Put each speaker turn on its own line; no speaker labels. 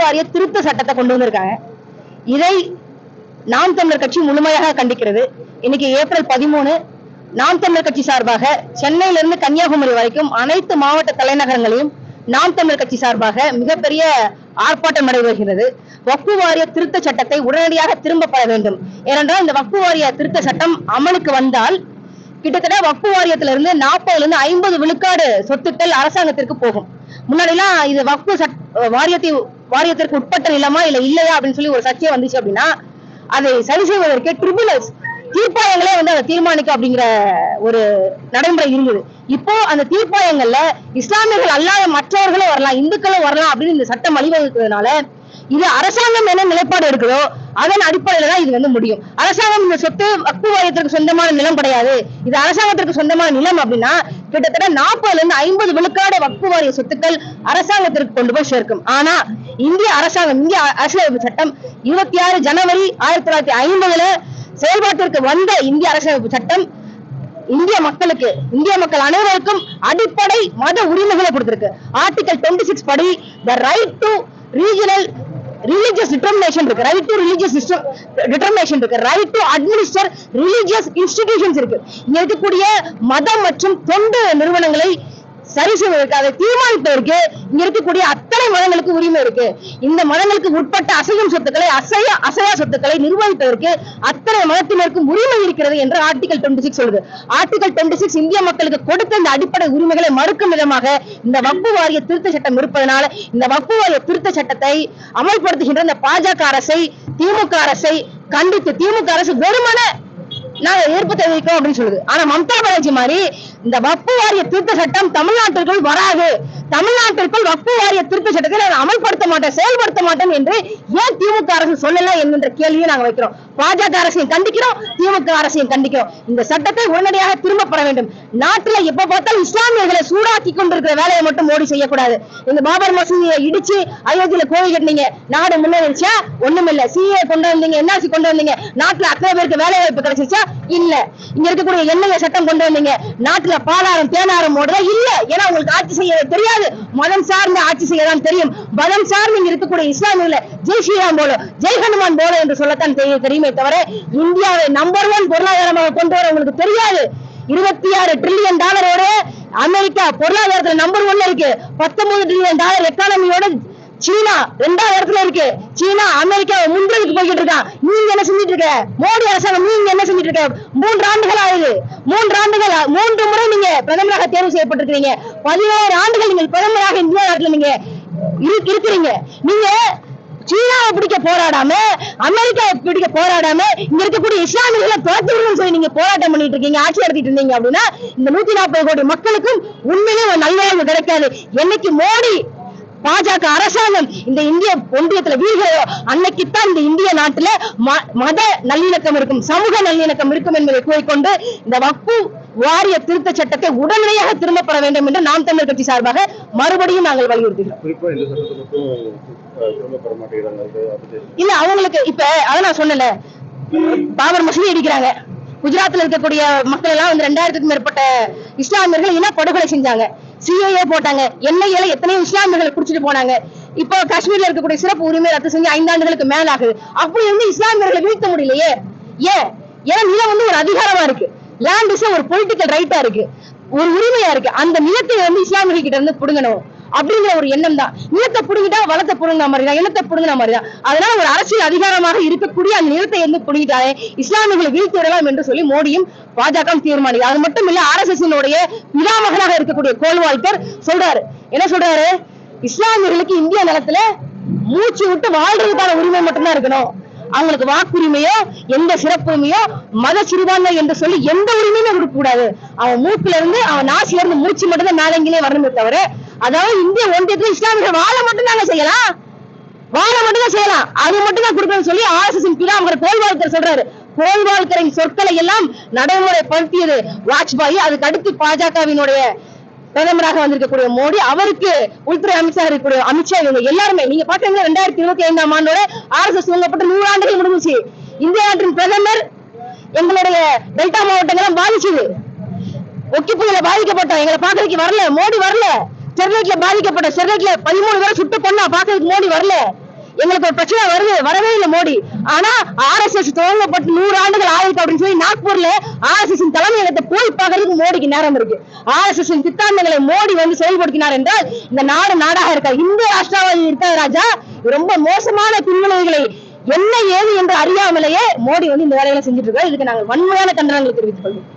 வாரிய திருத்த சட்டத்தை கொண்டு வந்திருக்காங்க. இதை நாம் தமிழர் கட்சி முழுமையாக கண்டிக்கிறது. இன்னைக்கு ஏப்ரல் பதிமூணு நாம் தமிழர் கட்சி சார்பாக சென்னையிலிருந்து கன்னியாகுமரி வரைக்கும் அனைத்து மாவட்ட தலைநகரங்களையும் நாம் தமிழர் கட்சி சார்பாக மிகப்பெரிய ஆர்ப்பாட்டம் நடைபெறுகிறது. வக்பு வாரிய திருத்த சட்டத்தை உடனடியாக திரும்ப பெற வேண்டும். ஏனென்றால் இந்த வக்பு வாரிய திருத்த சட்டம் அமலுக்கு வந்தால் கிட்டத்தட்ட வக்பு வாரியத்துல இருந்து நாற்பதுல இருந்து ஐம்பது விழுக்காடு சொத்துக்கள் அரசாங்கத்திற்கு போகும். முன்னாடிலாம் இது வக்பு சட் வாரியத்தை வாரியத்திற்கு உட்பட்ட நிலமா இல்ல இல்லையா அப்படின்னு சொல்லி ஒரு சர்ச்சை வந்துச்சு அப்படின்னா அதை சரி செய்வதற்கு ட்ரிபுனல்ஸ் தீர்ப்பாயங்களே வந்து அதை தீர்மானிக்க அப்படிங்கிற ஒரு நடைமுறை இருந்தது. இப்போ அந்த தீர்ப்பாயங்கள்ல இஸ்லாமியர்கள் அல்லாத மற்றவர்களும் வரலாம் இந்துக்களும் வரலாம் அப்படின்னு இந்த சட்டம் வழிவகுக்கிறதுனால இது அரசாங்கம் என்ன நிலைப்பாடு எடுக்குதோ அதன் அடிப்படையில தான் இது வந்து முடியும். அரசாங்கம் இந்த சொத்து வக்பு வாரியத்திற்கு சொந்தமான நிலம் கிடையாது. இது அரசாங்கத்திற்கு சொந்தமான நிலம் அப்படின்னா கிட்டத்தட்ட நாற்பதுல இருந்து ஐம்பது விழுக்காடு வக்பு வாரிய சொத்துக்கள் அரசாங்கத்திற்கு கொண்டு போய் சேர்க்கும். ஆனா இந்திய அரசாங்கம் இந்திய அரசியலமைப்பு சட்டம் இருபத்தி ஆறு ஜனவரி ஆயிரத்தி தொள்ளாயிரத்தி ஐம்பதுல செயல்பாட்டிற்கு வந்த இந்திய அரசியலமைப்பு சட்டம் இந்திய மக்களுக்கு இந்திய மக்கள் அனைவருக்கும் அடிப்படை மத உரிமைகளை கொடுத்திருக்கு. ஆர்டிகல் 26 சிக்ஸ் படி the right to regional religious determination இருக்கு. ரைட் டு ரிலீஜியஸ் டிட்டர்மினேஷன் இருக்கு. Right to administer religious institutions இருக்கு. இங்க இருக்கக்கூடிய மதம் மற்றும் தொண்டு நிறுவனங்களை சரி செய்வதற்கு அதை தீர்மானிப்பதற்கு இங்க இருக்கக்கூடிய அத்தனை மதங்களுக்கு உரிமை இருக்கு. இந்த மதங்களுக்கு உட்பட்ட அசையும் சொத்துக்களை அசைய அசையா சொத்துக்களை நிர்வகிப்பதற்கு அத்தனை மதத்தினருக்கும் உரிமை இருக்கிறது என்று ஆர்டிகல் 26 சிக்ஸ் சொல்லுது. ஆர்டிகல் 26 சிக்ஸ் இந்திய மக்களுக்கு கொடுத்த இந்த அடிப்படை உரிமைகளை மறுக்கும் விதமாக இந்த வக்பு வாரிய திருத்த சட்டம் இருப்பதனால இந்த வக்பு வாரிய திருத்த சட்டத்தை அமல்படுத்துகின்ற இந்த பாஜக அரசை திமுக அரசை கண்டித்து திமுக அரசு வெறுமனே நாங்க எதிர்ப்பு தெரிவிக்கிறோம் அப்படின்னு சொல்லுது. ஆனா மம்தா பானர்ஜி மாதிரி இந்த வக்பு வாரிய திருத்த சட்டம் தமிழ்நாட்டிற்குள் வராது. தமிழ்நாட்டிற்குள் வக்பு வாரிய திருத்த சட்டத்தை நான் அமல்படுத்த மாட்டேன் செயல்படுத்த மாட்டேன் என்று ஏன் திமுக அரசு சொல்லல என்கின்ற கேள்வியை நாங்க வைக்கிறோம். பாஜக அரசையும் கண்டிக்கிறோம் திமுக அரசையும் கண்டிக்கிறோம். இந்த சட்டத்தை உடனடியாக திரும்ப பெற வேண்டும். நாட்டுல எப்ப பார்த்தாலும் இஸ்லாமியர்களை சூடாக்கி கொண்டிருக்கிற வேலையை மட்டும் மோடி செய்யக்கூடாது. இந்த பாபர் மசூதியை இடிச்சு அயோத்தியில கோவில் கட்டினீங்க. நாடு முன்னேறிச்சா? ஒண்ணும் இல்ல சிஏ கொண்டு வந்தீங்க என்ஆர்சி கொண்டு வந்தீங்க. நாட்டுல அத்தனை பேருக்கு வேலை வாய்ப்பு கிடைச்சிச்சா இல்ல. இங்க இருக்கக்கூடிய எண்ணெய் சட்டம் கொண்டு வந்தீங்க. நாட்டுல பாலாரம் தேனாரம் ஓடுதா இல்ல. ஏன்னா உங்களுக்கு ஆட்சி செய்ய தெரியாது. மதம் சார்ந்த ஆட்சி செய்யதான் தெரியும். மதம் சார்ந்து இங்க இருக்கக்கூடிய இஸ்லாமியர்களை ஜெய் ஸ்ரீராம் போல ஜெய் ஹனுமான் போல என்று சொல்லத்தான் தெரியும் தெரியுமே தவிர இந்தியாவை நம்பர் ஒன் பொருளாதாரமாக கொண்டு வர உங்களுக்கு தெரியாது. இருபத்தி ஆறு ட்ரில்லியன் டாலரோட அமெரிக்கா பொருளாதாரத்துல நம்பர் ஒன்ல இருக்கு. பத்தொன்பது ட்ரில்லியன் டாலர் எக்கானமியோட சீனா ரெண்டாவது இடத்துல இருக்கு. சீனா அமெரிக்கா முன்றதுக்கு போய்கிட்டு இருக்கான் நீங்க என்ன செஞ்சிட்டு இருக்க? மோடி அரசாங்கம் நீங்க என்ன செஞ்சிட்டு இருக்க? மூன்று ஆண்டுகள் ஆகுது. மூன்று ஆண்டுகள் மூன்று முறை நீங்க பிரதமராக தேர்வு செய்யப்பட்டிருக்கீங்க பதினேழு ஆண்டுகள் நீங்கள் பிரதமராக இந்தியா நாட்டுல நீங்க இருக்கிறீங்க. நீங்க சீனாவை பிடிக்க போராடாம அமெரிக்காவை பிடிக்க போராடாம இங்க இருக்கக்கூடிய இஸ்லாமியர்களை துரத்துறதுன்னு சொல்லி நீங்க போராட்டம் பண்ணிட்டு இருக்கீங்க ஆட்சி நடத்திட்டு இருந்தீங்க அப்படின்னா இந்த நூத்தி நாற்பது கோடி மக்களுக்கும் உண்மையிலே ஒரு நல்வாழ்வு கிடைக்காது. என்னைக்கு மோடி பாஜக அரசாங்கம் இந்த இந்திய ஒன்றியத்துல வீழ்கிறதோ அன்னைக்குத்தான் இந்த இந்திய நாட்டுல ம- மத நல்லிணக்கம் இருக்கும் சமூக நல்லிணக்கம் இருக்கும் என்பதை கூறிக்கொண்டு இந்த வக்பு வாரிய திருத்த சட்டத்தை உடனடியாக திரும்ப பெற வேண்டும் என்று நாம் தமிழர் கட்சி சார்பாக மறுபடியும் நாங்கள் வலியுறுத்துகிறோம் இல்ல அவங்களுக்கு இப்ப அத நான் சொன்னல பாபர் மசூதி இடிக்கிறாங்க குஜராத்ல இருக்கக்கூடிய மக்கள் எல்லாம் வந்து ரெண்டாயிரத்துக்கும் மேற்பட்ட இஸ்லாமியர்கள் இன படுகொலை செஞ்சாங்க. சிஏஏ போட்டாங்க. எண்ணெயில எத்தனையோ இஸ்லாமியர்களை குடிச்சிட்டு போனாங்க. இப்போ காஷ்மீர்ல இருக்கக்கூடிய சிறப்பு உரிமை ரத்து செஞ்சு ஐந்தாண்டுகளுக்கு மேல ஆகுது அப்படி இருந்து இஸ்லாமியர்களை வீழ்த்த முடியலையே. ஏன்? ஏன்னா நிலம் வந்து ஒரு அதிகாரமா இருக்கு. லேண்ட் இஸ் ஒரு பொலிட்டிக்கல் ரைட்டா இருக்கு. ஒரு உரிமையா இருக்கு. அந்த நிலத்தை வந்து இஸ்லாமியர்கள் கிட்ட இருந்து புடுங்கணும். அப்படிங்கிற ஒரு எண்ணம் தான். நிலத்தை புடுங்கிட்டா வளத்தை புடுங்கின மாதிரி தான். இனத்தை புடுங்கின மாதிரி தான். அதனால ஒரு அரசியல் அதிகாரமாக இருக்கக்கூடிய அந்த நிலத்தை வந்து புடுங்கிட்டாலே இஸ்லாமியர்களை வீழ்த்தி விடலாம் என்று சொல்லி மோடியும் பாஜக தீர்மானிக்கும் அது மட்டும் இல்ல ஆர் எஸ் எஸ் பிதாமகனாக இருக்கக்கூடிய கோல்வால்கர் சொல்றாரு. என்ன சொல்றாரு? இஸ்லாமியர்களுக்கு இந்திய நிலத்துல மூச்சு விட்டு வாழ்றதுக்கான உரிமை மட்டும்தான் இருக்கணும். அவங்களுக்கு வாக்குரிமையோ எந்த சிறப்புரிமையோ மத சிறுபான்மை என்று சொல்லி எந்த உரிமையுமே கொடுக்க கூடாது அவன் மூக்குல இருந்து அவன் நாசில இருந்து மூச்சு மட்டும்தான் மேலங்கிலே வரணுமே தவிர அதாவது இந்திய ஒன்றியத்துல இஸ்லாமியர்கள் வாழ மட்டும் தாங்க செய்யலாம். வாழ மட்டும் தான் செய்யலாம். அது மட்டும் தான் கொடுக்கணும்னு சொல்லி ஆர்எஸ்எஸ் எஸ் அவங்க பிதாமகர் கோல்வால்கர் சொல்றாரு. கோல்வால்கரின் சொற்களை எல்லாம் நடைமுறைப்படுத்தியது. வாஜ்பாய் அதுக்கு அடுத்து பாஜகவினுடைய பிரதமராக வந்திருக்கக்கூடிய மோடி அவருக்கு உள்துறை அமைச்சராக இருக்கக்கூடிய அமித்ஷா இவங்க எல்லாருமே நீங்க பாத்தீங்கன்னா ரெண்டாயிரத்தி இருபத்தி ஐந்தாம் ஆண்டோட ஆர் எஸ் எஸ் துவங்கப்பட்ட நூறு ஆண்டுகள் முடிஞ்சுச்சு. இந்திய நாட்டின் பிரதமர் எங்களுடைய டெல்டா மாவட்டங்களும் பாதிச்சது. ஒக்கி புயல பாதிக்கப்பட்டோம் எங்களை பாக்குறதுக்கு வரல. மோடி வரல. ஸ்டெர்லைட்ல பாதிக்கப்பட்ட ஸ்டெர்லைட்ல பதிமூணு பேரை சுட்டு கொண்டா பாக்குறதுக்கு மோடி வரல. எங்களுக்கு ஒரு பிரச்சனை வருது வரவே இல்லை மோடி. ஆனா ஆர்எஸ்எஸ் துவங்கப்பட்டு நூறு ஆண்டுகள் ஆயிருக்கு அப்படின்னு சொல்லி நாக்பூர்ல ஆர்எஸ்எஸ் தலைமையகத்தை போய் பார்க்கறதுக்கு மோடிக்கு நேரம் இருக்கு. ஆர்எஸ்எஸ் சித்தாந்தங்களை மோடி வந்து செயல்படுத்தினார் என்றால் இந்த நாடு நாடாக இருக்காது. இந்திய ராஷ்டிரவாதி இருக்காது ராஜா ரொம்ப மோசமான பின்விளைவுகளை என்ன ஏது என்று அறியாமலேயே மோடி வந்து இந்த வேலைகளை செஞ்சுட்டு இருக்காரு. இதுக்கு நாங்கள் வன்மையான கண்டனங்களை தெரிவித்துக் கொள்வோம்